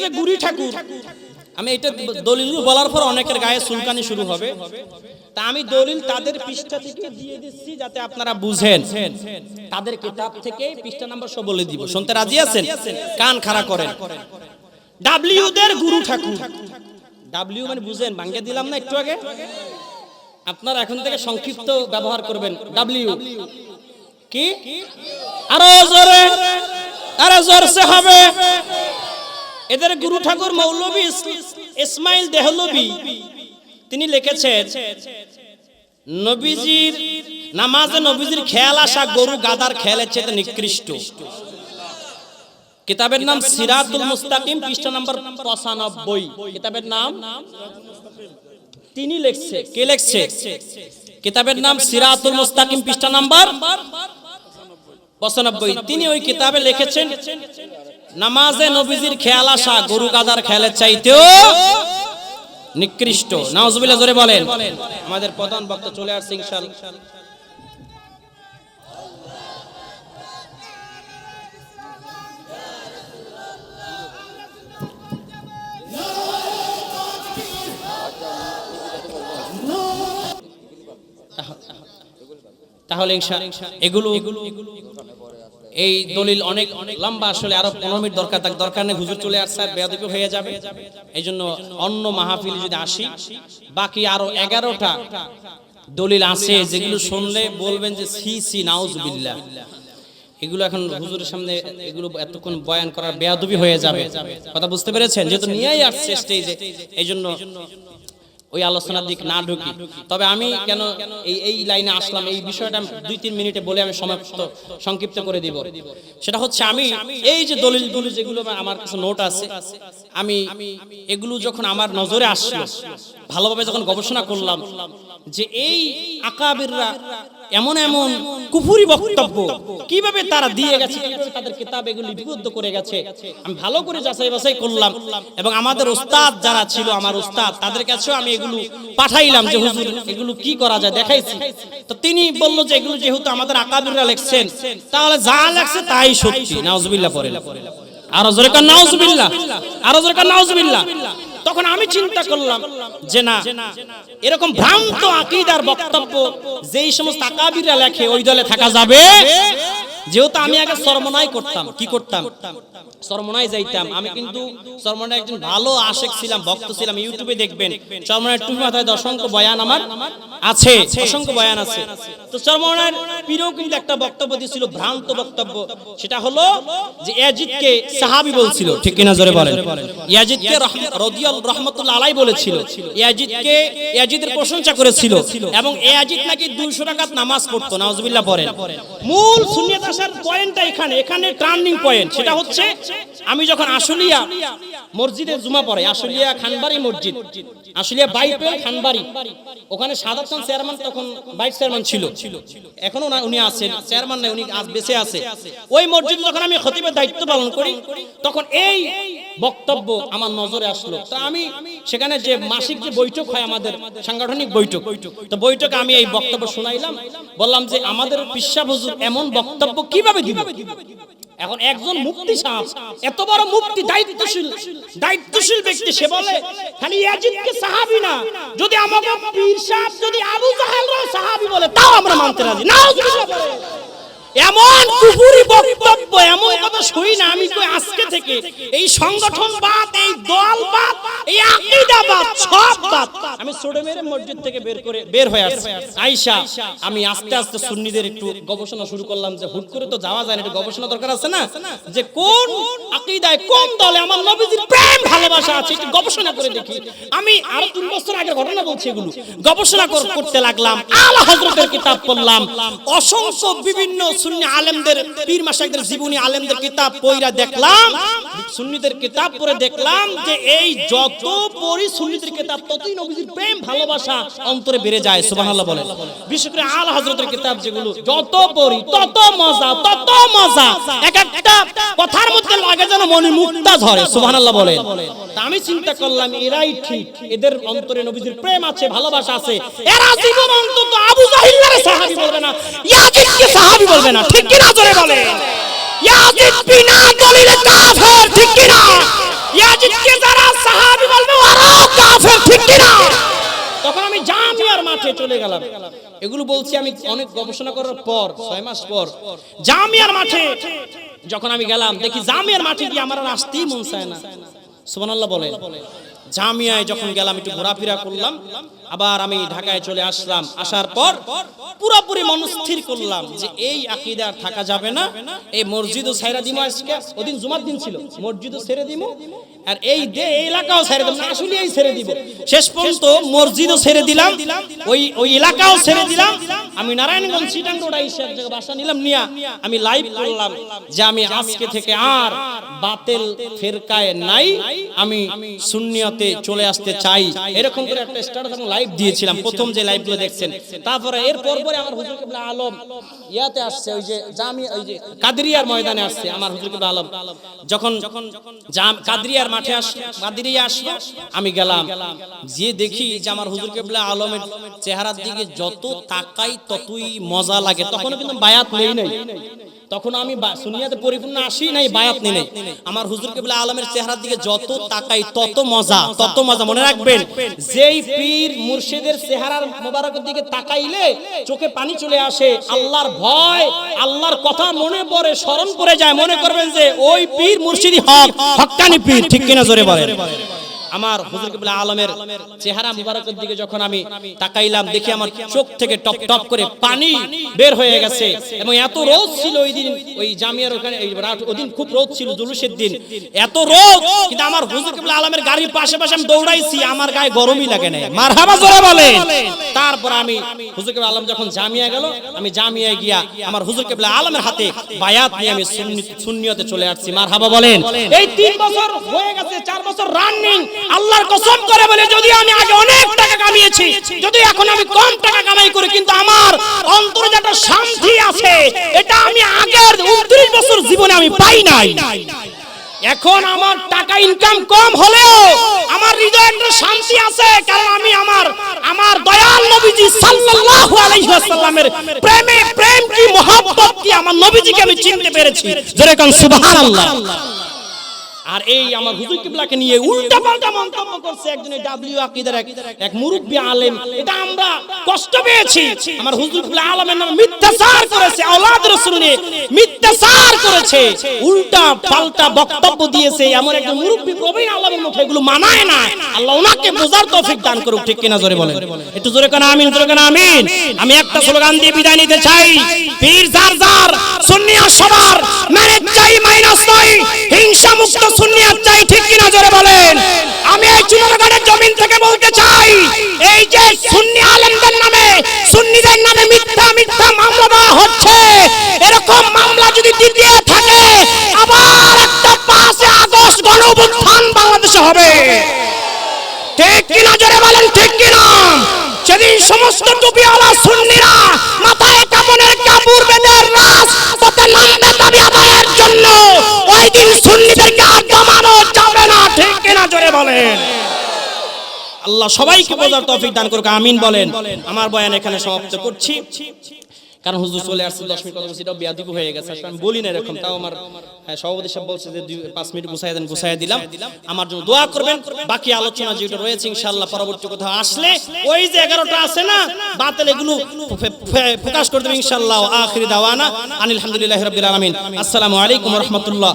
যে গুরি ঠাকুর, আমি এটা দলিল বলার পর অনেকের গায়ে সুলকানি শুরু হবে। তা আমি দলিল তাদের পৃষ্ঠা থেকে দিয়ে দিচ্ছি যাতে আপনারা বুঝেন। তাদের কিতাব থেকে পৃষ্ঠা নাম্বার সব বলে দিব। শুনতে রাজি আছেন? কান খাড়া করেন। ডাব্লিউ দের গুরু ঠাকুর। ডাব্লিউ মানে বুঝেন ভাঙ্গে দিলাম না একটু আগে? আপনারা এখন থেকে সংক্ষিপ্ত ব্যবহার করবেন। ডাব্লিউ কি? আরও জোরে, আরও জোরসে হবে। এদের গুরু ঠাকুর মৌলভী ইসমাইল দেহলভী তিনি লিখেছেন, নবীজির নামাজে নবীজির খেয়াল আসা গরু গাদার খেয়ালের চেয়ে নিকৃষ্ট। কিতাবের নাম সিরাতুল মুস্তাকিম, পৃষ্ঠা নম্বর পঁচানব্বই। কিতাবের নাম? তিনি লিখছে। কে লিখছে? কিতাবের নাম সিরাতুল মুস্তাকিম, পৃষ্ঠা নাম্বার পঁচানব্বই। তিনি ওই কিতাবে লিখেছেন নামাজে নবীজির খেয়াল আসা, গরু গাদার খেয়ালের চাইতেও নিকৃষ্ট। নাউজুবিল্লাহ, জোরে বলেন। আমাদের প্রধান বক্তা চলে আসছে, ইনশাআল্লাহ। তাহলে এগুলো এই দলিল অনেক লম্বা, আসলে আরও পনেরো মিনিট দরকার, তার দরকার নেই, হুজুর চলে আসছে, আর বেয়াদবি হয়ে যাবে। এই জন্য অন্য মাহফিল যদি আসি, বাকি আরও এগারোটা দলিল আছে, যেগুলো শুনলে বলবেন যে সি সি, নাউজবিল্লাহ। এগুলো এখন হুজুরের সামনে এগুলো এতক্ষণ বয়ান করার বেয়াদবি হয়ে যাবে। কথা বুঝতে পেরেছেন? যেহেতু নিয়েই আসছে স্টেজে এই জন্য ওই আলোচনার দিক না ঢুকি। তবে আমি কেন এই এই লাইনে আসলাম? এই বিষয়টা দুই তিন মিনিটে বলে আমি সমাপ্ত সংক্ষিপ্ত করে দিব। সেটা হচ্ছে আমি এই যে দলিল দলিল যেগুলো আমার কিছু নোট আছে, আমি এগুলো যখন আমার নজরে আসলো, ভালোভাবে যখন গবেষণা করলাম যে এই আকাবিররা এমন এমন কুফুরি বক্তব্য কীভাবে তারা দিয়ে গেছে তাদের কিতাব এগুলো লিপিবদ্ধ করে গেছে, আমি ভালো করে যাচাই বাছাই করলাম এবং আমাদের ওস্তাদ যারা ছিল, আমার ওস্তাদ তাদের কাছেও আমি এগুলো পাঠাইলাম যে, হুজুর, এগুলো কি করা যায় দেখাইছি। তো তিনি বলল যে, এগুলো যেহেতু আমাদের আকাবিররা লিখছেন, তাহলে যা লেখছে তাই সত্যি, নাউজুবিল্লাহ পড়ে। আরও জোরে কান নাউজুবিল্লাহ, আরও জোরে কান নাউজুবিল্লাহ। তখন আমি চিন্তা করলাম যে না, এরকম ভ্রান্ত আকিদার বক্তব্য যেই সমস্ত আকাবিরা লেখে, ওই দলে থাকা যাবে। যেহেতু আমি আগে শর্মনাই করতাম, কি করতাম? সরমনাই যাইতাম। আমি কিন্তু সরমনায় একজন ভালো আশেক ছিলাম, ভক্ত ছিলাম, ইউটিউবে দেখবেন। সরমনায় টুপি মাথায় অসংখ্য বয়ান আমার। আছে অসংখ্য বয়ান আছে। তো সরমনার পীরও কিন্তু একটা বক্তব্য দিয়েছিল ভ্রান্ত বক্তব্য। সেটা হলো যে ইয়াজিদকে সাহাবী বলছিল ঠিক কিনা জোরে বলেন? ইয়াজিদকে রদিয়াল রহমতুল্লাহ আলাই বলেছিল। ইয়াজিদকে ইয়াজিদের প্রশংসা করেছিল এবং ইয়াজিদ নাকি 200 রাকাত নামাজ পড়তো নাউজুবিল্লাহ পড়েন। মূল সুন্নিয়ত আসার পয়েন্টটা এখানে এখানে টার্নিং পয়েন্ট সেটা হচ্ছে আমি যখন আশুলিয়া মসজিদে জুমা পড়ে, আশুলিয়া খানবাড়ি মসজিদ। আশুলিয়া বাইপেল খানবাড়ি। ওখানে সাদাত চেয়ারম্যান তখন ভাইস চেয়ারম্যান ছিল। এখনও না উনি আছেন, চেয়ারম্যান নাই, উনি আজ বেঁচে আছে। ওই মসজিদে যখন আমি খতিবের দায়িত্ব পালন করি, তখন এই বক্তব্য আমার নজরে আসলো। তো আমি সেখানে যে মাসিক যে বৈঠক হয় আমাদের সাংগঠনিক বৈঠক, তো বৈঠকে আমি এই বক্তব্য শুনাইলাম। বললাম যে আমাদের হুজুর এমন বক্তব্য কীভাবে দিবে? এখন একজন মুক্তি সাহেব এত বড় মুক্তি দায়িত্বশীল দায়িত্বশীল। ব্যক্তি সে বলে খালি ইয়াজিদকে সাহাবী না যদি আমাকে পীর সাহেব যদি আবু জাহেলও সাহাবী বলে তাও আমরা মানতে রাজি। না। এমন কুফুরি এমন কথা শুই না, আমি আজকে থেকে এই সংগঠনবাদ এই দলবাদ এই আকীদাবাদ সব বাদ। আমি মসজিদ থেকে বের করে, বের হয়ে আসছি। আয়েশা, আমি আস্তে আস্তে সুন্নিদের একটু গবেষণা শুরু করলাম যে হুট করে তো যাওয়া যায় না, একটু গবেষণা দরকার আছে না? যে কোন আকীদায়, কোন দলে আমার নবীজির প্রেম, ভালোবাসা আছে, একটু গবেষণা করে দেখি। আমি আরও তিন বছর আগের ঘটনা বলছি এগুলো। গবেষণা করতে লাগলাম, আলা হযরতের কিতাব পড়লাম। অসংখ্য বিভিন্ন সুন্নি আলেমদের, পীর জীবনী আলেমদের কিতাব পড়া দেখলাম, সুন্নিদের কিতাব পড়ে দেখলাম যে এই যত পড়ি সুন্নিদের কিতাব, ততই নবীজির প্রেম, ভালোবাসা অন্তরে বেড়ে যায়, সুবহানাল্লাহ বলেন। বিশেষ করে আলা হযরতের কিতাব যেগুলো, যত পড়ি তত মজা তত মজা, এক একটা কথার মধ্যে লাগে যেন মনে মুক্তা ঝরে, সুবহানাল্লাহ বলেন। তা আমি চিন্তা করলাম, এরাই ঠিক, এদের অন্তরে নবীজির প্রেম আছে, ভালোবাসা আছে, এরা জীবন অন্তত আবু জাহিল্লারে সাহাবী বলবে না, ইয়াজিদকে সাহাবী বলবে না, ঠিক কি না জোরে বলে ইয়াজিদ বিনা দলিলে কাফের, ঠিক কি না ইয়াজিদ আজকে যারা সাহাবী বলবে, ওরাও কাফের, ঠিক কি না তখন আমি জামিয়ার মাঠে চলে গেলাম। এগুলো বলছি আমি অনেক গবেষণা করার পর, ছয় মাস পর। জামিয়ার মাঠে যখন আমি গেলাম, দেখি জামিয়ার মাঠে গিয়ে আমার আর আসতেই মন চায় না। সুবহানাল্লাহ বলেন জামিয়ায় যখন গেলাম, একটু ঘোরাফেরা করলাম, আবার আমি ঢাকায় চলে আসলাম। আসার পর পুরোপুরি মনস্থির করলাম যে এই আকীদা থাকা যাবে না। এই মসজিদও ছেড়ে দিমু আজকে। ওদিন জুমার দিন ছিল। মসজিদও ছেড়ে দিমু। আর এই দে এলাকাও ছেড়ে দেব আসলে এই ছেড়ে দিব। শেষ পর্যন্ত মসজিদও ছেড়ে দিলাম। ওই ওই এলাকাও ছেড়ে দিলাম। আমি নারায়ণগঞ্জ সিটাং রোড আইসা এক জায়গায় বাসা নিলাম নিয়া আমি লাইভ করলাম যে আমি আজকে থেকে আর বাতেল ফেরকায় নাই, আমি শূন্যতে চলে আসতে চাই। এরকম করে একটা স্টার্ট আমি লাইভ দিয়েছিলাম, প্রথম যে লাইভগুলো দেখছেন। তারপরে এর পর পরে আমার হুজুর কিবলা আলম ইয়াতে আসছে, ওই যে জামি, ওই যে কাদরিয়ার ময়দানে আসছে আমার হুজুর কিবলা আলম। যখন জাম, কাদরিয়ার মাঠে আস, কাদরিয়া আসলো, আমি গেলাম। যে দেখি যে আমার হুজুর কিবলা আলমের চেহারার দিকে যত তাকাই ততই মজা লাগে। তখনও কিন্তু বায়াত নেই নাই। তখন আমি সুন্নিয়াতে পরিপূর্ণ আসি নাই, বায়াত নেই আমার হুজুর কেবলা আলমের চেহারার দিকে যত তাকাই, তত মজা তত মজা মনে রাখবেন। যেই পীর মুর্শিদের চেহারার মোবারকের দিকে তাকাইলে চোখে পানি চলে আসে, আল্লাহর ভয়, আল্লাহর কথা মনে পড়ে, স্মরণ করে যায়। মনে করবেন যে, ওই পীর মুর্শিদি হক হক্কানি পীর। ঠিক কিনা জোরে বলেন। আমার হুজুর কিবলা আলমের চেহারা মুবারকের দিকে যখন আমি তাকাইলাম দেখি আমার চোখ থেকে টপ টপ করে পানি বের হয়ে গেছে। এবং এত রোদ ছিল ওই দিন ওই জামিয়ার ওখানে ওই দিন খুব রোদ ছিল জুলুসের দিন। এত রোদ কিন্তু আমার হুজুর কিবলা আলমের গাড়ির পাশে পাশে আমি দৌড়াইছি আমার গায়ে গরমই লাগে না মারহাবা জোরে বলে তারপর আমি হুজুর কিবলা আলম যখন জামিয়া গেল আমি জামিয়ায় গিয়া আমার হুজুর কিবলা আলমের হাতে বায়াত নিয়ে আমি সুন্নি- সুন্নিয়তে চলে আসছি। মারহাবা বলেন। এই তিন বছর হয়ে গেছে চার বছর রানিং আল্লাহর কসম করে বলে, যদি আমি আগে অনেক টাকা কামিয়েছি, যদি এখন আমি কম টাকা কামাই করি, কিন্তু আমার অন্তরে যে একটা শান্তি আছে, এটা আমি আগের উনত্রিশ বছর জীবনে আমি পাই নাই। এখন আমার টাকা ইনকাম কম হলেও আমার হৃদয়ে একটা শান্তি আছে, কারণ আমি আমার আমার দয়াল নবীজি সাল্লাল্লাহু আলাইহি ওয়াসাল্লামের প্রেমে প্রেম কি মহব্বত কি আমার নবীজিকে আমি চিনতে পেরেছি। জোরে কান সুবহানাল্লাহ। আর এই আমার হুজুর কিবলাকে নিয়ে উল্টা পাল্টা মন্তব্য করছে একজন ডাব্লিউ আকিদার এক এক মুরব্বী আলেম। এটা আমরা কষ্ট পেয়েছি। আমার হুজুর কিবলা আলমের নামে মিথ্যাচার করেছে আওলাদ রাসূল নিয়ে মিথ্যাচার করেছে। উল্টা পাল্টা বক্তব্য দিয়েছে এমন একজন মুরব্বী প্রবীণ আলমের মুখে এগুলো মানায় না আল্লাহ ওনাকে বোঝার তৌফিক দান করুক ঠিক কিনা জোরে বলেন। একটু জোরে কেন আমিন জোরে কেন আমিন। আমি একটা স্লোগান দিয়ে বিদায় নিতে চাই। পীর জার জার সুন্নিয়া সবার মেনে চাই মাইনাস নয় হিংসা মুক্ত সুন্নিয়া চাই, ঠিক কিনা জোরে বলেন? আমি এই চুনারগড়ের জমিন থেকে বলতে চাই, এই যে সুন্নি আলেমদের নামে, সুন্নিদের নামে মিথ্যা আল্লাহ সবাইকে বোঝার তৌফিক দান করুক আমিন বলেন। আমার বয়ান এখানে সমাপ্ত করছি। কারণ হুজুর চলে আসছে দশ মিনিট কথা বলছি এটাও বেয়াদিকু হয়ে গেছে। আসলে আমি বলি না এরকম তাও আমার হ্যাঁ, সভাপতি সাহেব বলছে যে পাঁচ মিনিট গুছাই দেন গুছাই দিলাম। আমার জন্য দোয়া করবেন। বাকি আলোচনা যেটা রয়েছে ইনশাআল্লাহ পরবর্তী কোথাও আসলে ওই যে এগারোটা আছে না বাতিল এগুলো প্রকাশ করে দেবে ইনশাআল্লাহ। আখিরি দাওয়ানা। আনিল হামদুলিল্লাহি রাব্বিল আলামিন। আসসালামু আলাইকুম ওয়া রাহমাতুল্লাহ।